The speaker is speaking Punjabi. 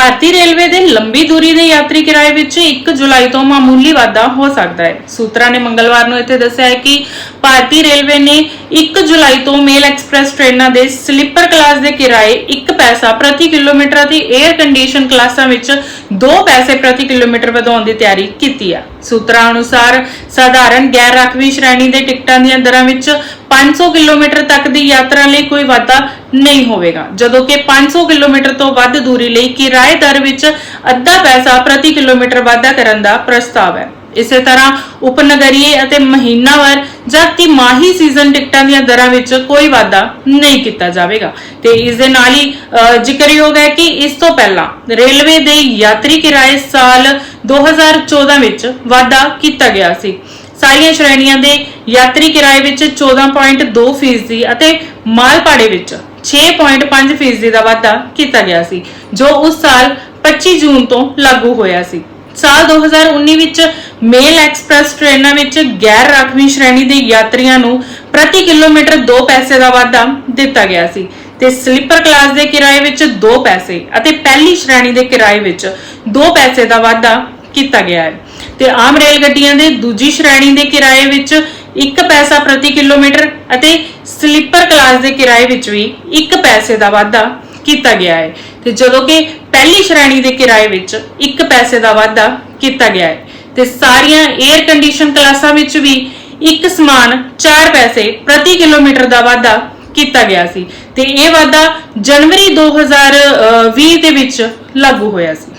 ਭਾਰਤੀ ਰੇਲਵੇ ਦੇ ਲੰਬੀ ਦੂਰੀ ਦੇ ਯਾਤਰੀ ਕਿਰਾਏ ਵਿੱਚ 1 ਜੁਲਾਈ ਤੋਂ ਮਾਮੂਲੀ ਵਾਧਾ ਹੋ ਸਕਦਾ ਹੈ। ਸੂਤਰਾਂ ਨੇ ਮੰਗਲਵਾਰ ਨੂੰ ਇੱਥੇ ਦੱਸਿਆ ਹੈ ਕਿ ਭਾਰਤੀ ਰੇਲਵੇ ਨੇ 1 ਜੁਲਾਈ ਤੋਂ ਮੇਲ ਐਕਸਪ੍ਰੈਸ ਟ੍ਰੇਨਾਂ ਦੇ ਸਲੀਪਰ ਕਲਾਸ ਦੇ ਕਿਰਾਏ 1 ਪੈਸਾ ਪ੍ਰਤੀ ਕਿਲੋਮੀਟਰ ਅਤੇ 에ਅਰ ਕੰਡੀਸ਼ਨ ਕਲਾਸਾਂ ਵਿੱਚ 2 ਪੈਸੇ ਪ੍ਰਤੀ ਕਿਲੋਮੀਟਰ ਵਧਾਉਣ ਦੀ ਤਿਆਰੀ ਕੀਤੀ ਹੈ ਸੂਤਰਾਂ ਅਨੁਸਾਰ ਸਾਧਾਰਨ ਗੈਰ ਰਾਖਵੀਂ ਸ਼੍ਰੇਣੀ ਦੇ ਟਿਕਟਾਂ ਦੀਆਂ ਦਰਾਂ ਵਿੱਚ 500 ਕਿਲੋਮੀਟਰ ਤੱਕ ਦੀ ਯਾਤਰਾ ਲਈ ਕੋਈ ਵਾਧਾ ਨਹੀਂ ਹੋਵੇਗਾ, ਜਦੋਂ ਕਿ 500 ਕਿਲੋਮੀਟਰ ਤੋਂ ਵੱਧ ਦੂਰੀ ਲਈ ਕਿਰਾਏ ਦਰ ਵਿੱਚ ਅੱਧਾ ਪੈਸਾ ਪ੍ਰਤੀ ਕਿਲੋਮੀਟਰ ਵਾਧਾ ਕਰਨ ਦਾ ਪ੍ਰਸਤਾਵ ਹੈ। ਇਸੇ ਤਰ੍ਹਾਂ ਉਪਨਗਰੀਏ ਅਤੇ ਮਹੀਨਾਵਾਰ ਜਾਂ ਤਿਮਾਹੀ ਸੀਜ਼ਨ ਟਿਕਟਾਂ ਦੀਆਂ ਦਰਾਂ ਵਿੱਚ ਕੋਈ ਵਾਧਾ ਨਹੀਂ ਕੀਤਾ ਜਾਵੇਗਾ। ਤੇ ਇਸ ਦੇ ਨਾਲ ਹੀ ਜ਼ਿਕਰਯੋਗ ਹੈ ਕਿ ਇਸ ਤੋਂ ਪਹਿਲਾਂ ਰੇਲਵੇ ਦੇ ਯਾਤਰੀ ਕਿਰਾਏ ਸਾਲ 2014 ਵਿੱਚ ਵਾਧਾ ਕੀਤਾ ਗਿਆ ਸੀ। ਸਾਰੀਆਂ ਸ਼੍ਰੇਣੀਆਂ ਦੇ ਯਾਤਰੀ ਕਿਰਾਏ ਵਿੱਚ 14.2% ਫੀਸਦੀ ਅਤੇ ਮਾਲ ਭਾੜੇ ਵਿੱਚ 6.5% ਫੀਸਦੀ ਦਾ ਵਾਧਾ ਕੀਤਾ ਗਿਆ ਸੀ, ਜੋ ਉਸ ਸਾਲ 25 ਜੂਨ ਤੋਂ ਲਾਗੂ ਹੋਇਆ ਸੀ। ਸਾਲ 2019 ਵਿੱਚ ਮੇਲ ਐਕਸਪ੍ਰੈਸ ਟ੍ਰੇਨਾਂ ਵਿੱਚ ਗੈਰ ਰਾਖਵੀ ਸ਼੍ਰੇਣੀ ਦੇ ਯਾਤਰੀਆਂ ਨੂੰ ਪ੍ਰਤੀ ਕਿਲੋਮੀਟਰ 2 ਪੈਸੇ ਦਾ ਵਾਧਾ ਦਿੱਤਾ ਗਿਆ ਸੀ ਤੇ ਸਲੀਪਰ ਕਲਾਸ ਦੇ ਕਿਰਾਏ ਵਿੱਚ 2 ਪੈਸੇ ਅਤੇ ਪਹਿਲੀ ਸ਼੍ਰੇਣੀ ਦੇ ਕਿਰਾਏ ਵਿੱਚ 2 ਪੈਸੇ ਦਾ ਵਾਧਾ ਕੀਤਾ ਗਿਆ ਹੈ। ਤੇ ਆਮ ਰੇਲ ਗੱਡੀਆਂ ਦੇ ਦੂਜੀ ਸ਼੍ਰੇਣੀ ਦੇ ਕਿਰਾਏ ਵਿੱਚ 1 ਪੈਸਾ ਪ੍ਰਤੀ ਕਿਲੋਮੀਟਰ ਅਤੇ ਸਲੀਪਰ ਕਲਾਸ ਦੇ ਕਿਰਾਏ ਵਿੱਚ ਵੀ 1 ਪੈਸੇ ਦਾ ਵਾਧਾ ਕੀਤਾ ਗਿਆ ਹੈ। ਤੇ ਜਦੋਂ ਕਿ ਪਹਿਲੀ ਸ਼੍ਰੇਣੀ ਦੇ ਕਿਰਾਏ ਵਿੱਚ 1 ਪੈਸੇ ਦਾ ਵਾਧਾ ਕੀਤਾ ਗਿਆ ਹੈ ਤੇ ਸਾਰੀਆਂ 에ਅਰ ਕੰਡੀਸ਼ਨ ਕਲਾਸਾਂ ਵਿੱਚ ਵੀ ਇੱਕ ਸਮਾਨ 4 ਪੈਸੇ ਪ੍ਰਤੀ ਕਿਲੋਮੀਟਰ ਦਾ ਵਾਧਾ ਕੀਤਾ ਗਿਆ ਸੀ ਤੇ ਇਹ ਵਾਧਾ ਜਨਵਰੀ 2020 ਦੇ ਵਿੱਚ ਲਾਗੂ ਹੋਇਆ ਸੀ।